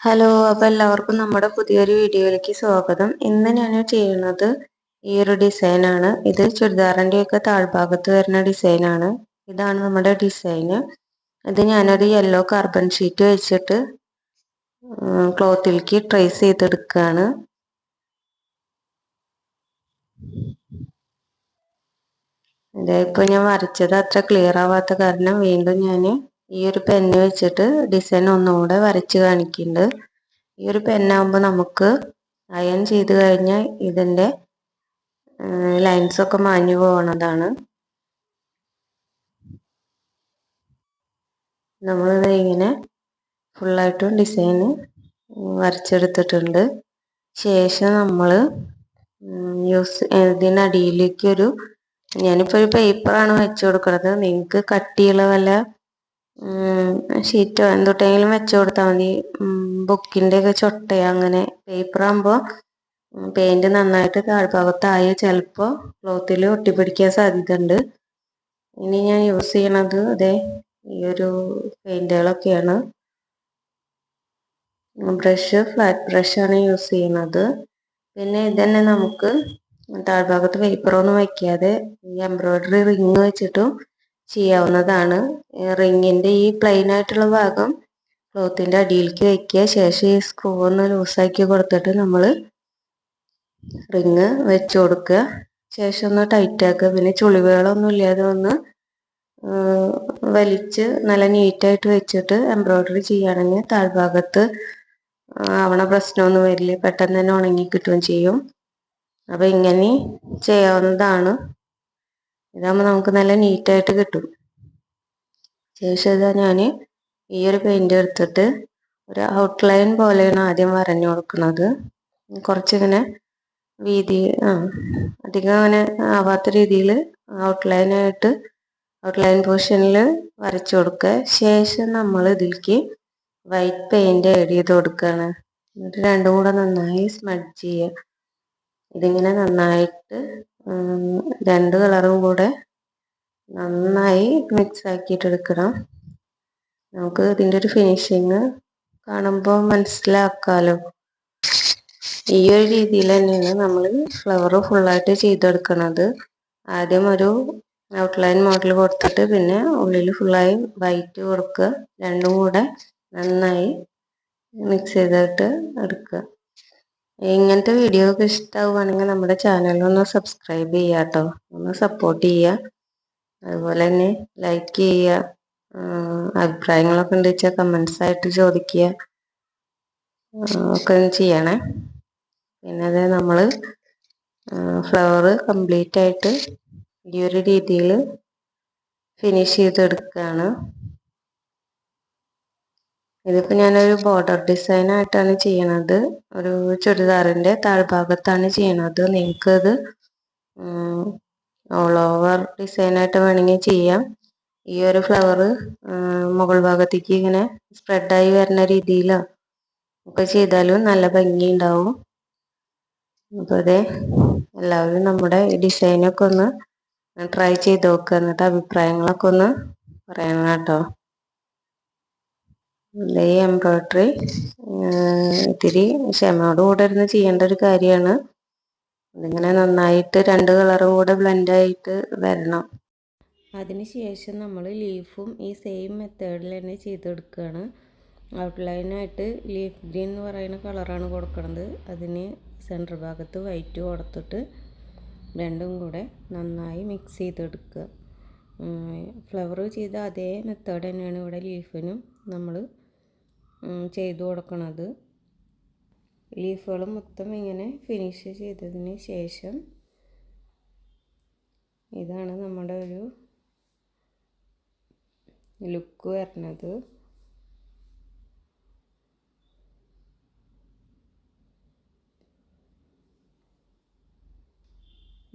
Hello അപ്പോൾ എല്ലാവർക്കും നമ്മുടെ പുതിയൊരു വീഡിയോയിലേക്ക് സ്വാഗതം. ഇന്ന് ഞാൻ ചെയ്യുന്നത് ഈ ഒരു ഡിസൈനാണ് ഇത് ചുരിദാറിന്റെ ഒക്കെ താഴ്ഭാഗത്ത് വരുന്ന ഡിസൈനാണ് ഇതാണ് നമ്മുടെ ഡിസൈന് ഇത് ഞാനൊരു യെല്ലോ കാർബൺ ഷീറ്റ് വെച്ചിട്ട് ക്ലോത്തിലേക്ക് ട്രേസ് ചെയ്തെടുക്കുകയാണ് ഇതിപ്പോൾ ഞാൻ വരച്ചത് അത്ര ക്ലിയർ ആവാത്ത കാരണം വീണ്ടും ഞാൻ ഈ ഒരു പെൻ വെച്ചിട്ട് ഡിസൈൻ ഒന്നുകൂടെ വരച്ച് കാണിക്കുന്നുണ്ട് ഈ ഒരു പെന്നാകുമ്പോൾ നമുക്ക് അയൺ ചെയ്ത് കഴിഞ്ഞാൽ ഇതിന്റെ ലൈൻസൊക്കെ മാഞ്ഞു പോകുന്നതാണ് നമ്മളിത് ഇങ്ങനെ ഫുള്ളായിട്ടും ഡിസൈൻ വരച്ചെടുത്തിട്ടുണ്ട്. ശേഷം നമ്മൾ യൂസ് ഇതിനടിയിലേക്കൊരു ഞാനിപ്പോൾ ഒരു പേപ്പറാണ് വെച്ച് കൊടുക്കുന്നത് നിങ്ങൾക്ക് കട്ടിയുള്ള വല്ല ഷീറ്റോ എന്തൊട്ടെങ്കിലും വെച്ച് കൊടുത്താൽ മതി. ബുക്കിന്റെ ഒക്കെ ചൊട്ടയോ അങ്ങനെ പേപ്പർ ആകുമ്പോൾ പെയിന്റ് നന്നായിട്ട് താഴ്ഭാഗത്തായ ചിലപ്പോൾ ക്ലോത്തിൽ ഒട്ടിപ്പിടിക്കാൻ സാധ്യത ഉണ്ട് ഇനി ഞാൻ യൂസ് ചെയ്യണത് അതെ ഈ ഒരു പെയിന്റുകളൊക്കെയാണ് ബ്രഷ് ഫ്ലാറ്റ് ബ്രഷാണ് യൂസ് ചെയ്യുന്നത് പിന്നെ ഇതന്നെ നമുക്ക് താഴ്ഭാഗത്ത് പേപ്പറൊന്നും വയ്ക്കാതെ ഈ എംബ്രോയിഡറി റിങ് വെച്ചിട്ടും ചെയ്യാവുന്നതാണ്. റിങ്ങിന്റെ ഈ പ്ലെയിൻ ആയിട്ടുള്ള ഭാഗം ക്ലോത്തിന്റെ അടിയിലേക്ക് വയ്ക്കുക ശേഷം ഈ സ്ക്രൂ ഒന്ന് ലൂസാക്കി കൊടുത്തിട്ട് നമ്മൾ റിങ് വെച്ച് കൊടുക്കുക. ശേഷം ഒന്ന് ടൈറ്റ് ആക്കുക. പിന്നെ ചുളിവുകളൊന്നും ഇല്ലാതെ ഒന്ന് വലിച്ച് നല്ല നീറ്റായിട്ട് വെച്ചിട്ട് എംബ്രോയ്ഡറി ചെയ്യുകയാണെങ്കിൽ താഴ്ഭാഗത്ത് ആവണ പ്രശ്നമൊന്നും വരില്ല. പെട്ടെന്ന് തന്നെ ഉണങ്ങി കിട്ടുകയും ചെയ്യും. അപ്പം ഇങ്ങനെ ചെയ്യാവുന്നതാണ്. ഇതാകുമ്പോൾ നമുക്ക് നല്ല നീറ്റായിട്ട് കിട്ടും. ശേഷം ഇതാ ഞാൻ ഈ ഒരു പെയിന്റ് എടുത്തിട്ട് ഒരു ഔട്ട്ലൈൻ പോലെയാണ് ആദ്യം വരഞ്ഞു കൊടുക്കുന്നത്. കുറച്ചിങ്ങനെ വീതി ആ അധികം അങ്ങനെ ആവാത്ത രീതിയിൽ ഔട്ട്ലൈനായിട്ട് ഔട്ട്ലൈൻ പോർഷനിൽ വരച്ചു കൊടുക്കുക. ശേഷം നമ്മൾ ഇതിലേക്ക് വൈറ്റ് പെയിന്റ് ആഡ് ചെയ്ത് കൊടുക്കുകയാണ്. എന്നിട്ട് രണ്ടും കൂടെ നന്നായി സ്മഡ്ജ് ചെയ്യുക. ഇതിങ്ങനെ നന്നായിട്ട് രണ്ട് കളറും കൂടെ നന്നായി മിക്സ് ആക്കിയിട്ട് എടുക്കണം നമുക്ക് ഇതിന്റെ ഒരു ഫിനിഷിങ് കാണുമ്പോൾ മനസ്സിലാക്കാലോ. ഈ ഒരു രീതിയിൽ തന്നെയാണ് നമ്മൾ ഫ്ലവർ ഫുള്ളായിട്ട് ചെയ്തെടുക്കുന്നത് ആദ്യം ഒരു ഔട്ട്ലൈൻ മോഡൽ കൊടുത്തിട്ട് പിന്നെ ഉള്ളിൽ ഫുള്ളായി വൈറ്റ് കൊടുക്കുക രണ്ടും കൂടെ നന്നായി മിക്സ് ചെയ്തിട്ട് എടുക്കുക. ഇങ്ങനത്തെ വീഡിയോ ഒക്കെ ഇഷ്ടമാവുകയാണെങ്കിൽ നമ്മുടെ ചാനൽ ഒന്ന് സബ്സ്ക്രൈബ് ചെയ്യുക കേട്ടോ ഒന്ന് സപ്പോർട്ട് ചെയ്യുക. അതുപോലെ തന്നെ ലൈക്ക് ചെയ്യുക. അഭിപ്രായങ്ങളൊക്കെ ഉണ്ട് വെച്ചാൽ കമൻസ് ആയിട്ട് ചോദിക്കുക. ഒക്കെ ചെയ്യണേ. പിന്നെ അത് നമ്മൾ ഫ്ലവർ കംപ്ലീറ്റ് ആയിട്ട് ഈ ഒരു രീതിയിൽ ഫിനിഷ് ചെയ്തെടുക്കുകയാണ് ഇതിപ്പോൾ ഞാനൊരു ബോർഡർ ഡിസൈൻ ആയിട്ടാണ് ചെയ്യണത്. ഒരു ചുരിദാറിന്റെ താഴ്ഭാഗത്താണ് ചെയ്യണത്. നിങ്ങൾക്കത് ഓൾ ഓവർ ഡിസൈനായിട്ട് വേണമെങ്കിൽ ചെയ്യാം. ഈ ഒരു ഫ്ലവർ മുകൾ ഭാഗത്തേക്ക് ഇങ്ങനെ സ്പ്രെഡായി വരുന്ന രീതിയിലോ. ഒക്കെ ചെയ്താലും നല്ല ഭംഗി ഉണ്ടാവും. അപ്പോൾ അതെ എല്ലാവരും നമ്മുടെ ഡിസൈനൊക്കെ ഒന്ന് ട്രൈ ചെയ്ത് നോക്കുക എന്നിട്ട് അഭിപ്രായങ്ങളൊക്കെ ഒന്ന് പറയണം കേട്ടോ. ഈ എംബ്രോയ്ഡറി ഇത്തിരി ക്ഷമയോടുകൂടെ ഇരുന്ന് ചെയ്യേണ്ട ഒരു കാര്യമാണ്. അതിങ്ങനെ നന്നായിട്ട് രണ്ട് കളറും കൂടെ ബ്ലെൻഡായിട്ട് വരണം. അതിനുശേഷം നമ്മൾ ലീഫും ഈ സെയിം മെത്തേഡിൽ തന്നെ ചെയ്തെടുക്കുകയാണ്. ഔട്ട്ലൈനായിട്ട് ലീഫ് ഗ്രീൻ എന്ന് പറയുന്ന കളറാണ് കൊടുക്കുന്നത് അതിന് സെന്റർ ഭാഗത്ത് വൈറ്റ് കൊടുത്തിട്ട് രണ്ടും കൂടെ നന്നായി മിക്സ് ചെയ്തെടുക്കുക. ഫ്ലവർ ചെയ്ത അതേ മെത്തേഡ് തന്നെയാണ് ഇവിടെ ലീഫിനും നമ്മൾ ചെയ്തു കൊടുക്കുന്നത് ലീഫുകൾ മൊത്തം ഇങ്ങനെ ഫിനിഷ് ചെയ്തതിന് ശേഷം ഇതാണ് നമ്മുടെ ഒരു ലുക്ക് വരുന്നത്.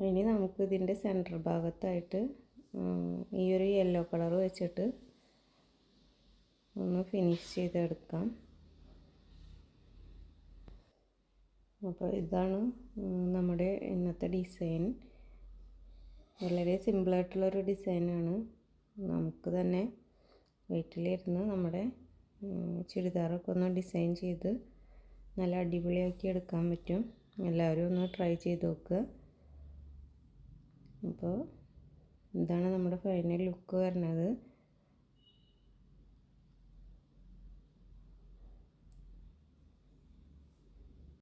ഇനി നമുക്ക് ഇതിന്റെ സെന്റർ ഭാഗത്തായിട്ട് ഈ ഒരു യെല്ലോ കളർ വെച്ചിട്ട് ഒന്ന് ഫിനിഷ് ചെയ്തെടുക്കാം. അപ്പോൾ ഇതാണ് നമ്മുടെ ഇന്നത്തെ ഡിസൈൻ വളരെ സിമ്പിളായിട്ടുള്ളൊരു ഡിസൈനാണ് നമുക്ക് തന്നെ വീട്ടിലിരുന്ന് നമ്മുടെ ചുരിദാറൊക്കെ ഒന്ന് ഡിസൈൻ ചെയ്ത് നല്ല അടിപൊളിയാക്കി എടുക്കാൻ പറ്റും. എല്ലാവരും ഒന്ന് ട്രൈ ചെയ്ത് നോക്കുക അപ്പോൾ ഇതാണ് നമ്മുടെ ഫൈനൽ ലുക്ക് വരുന്നത്.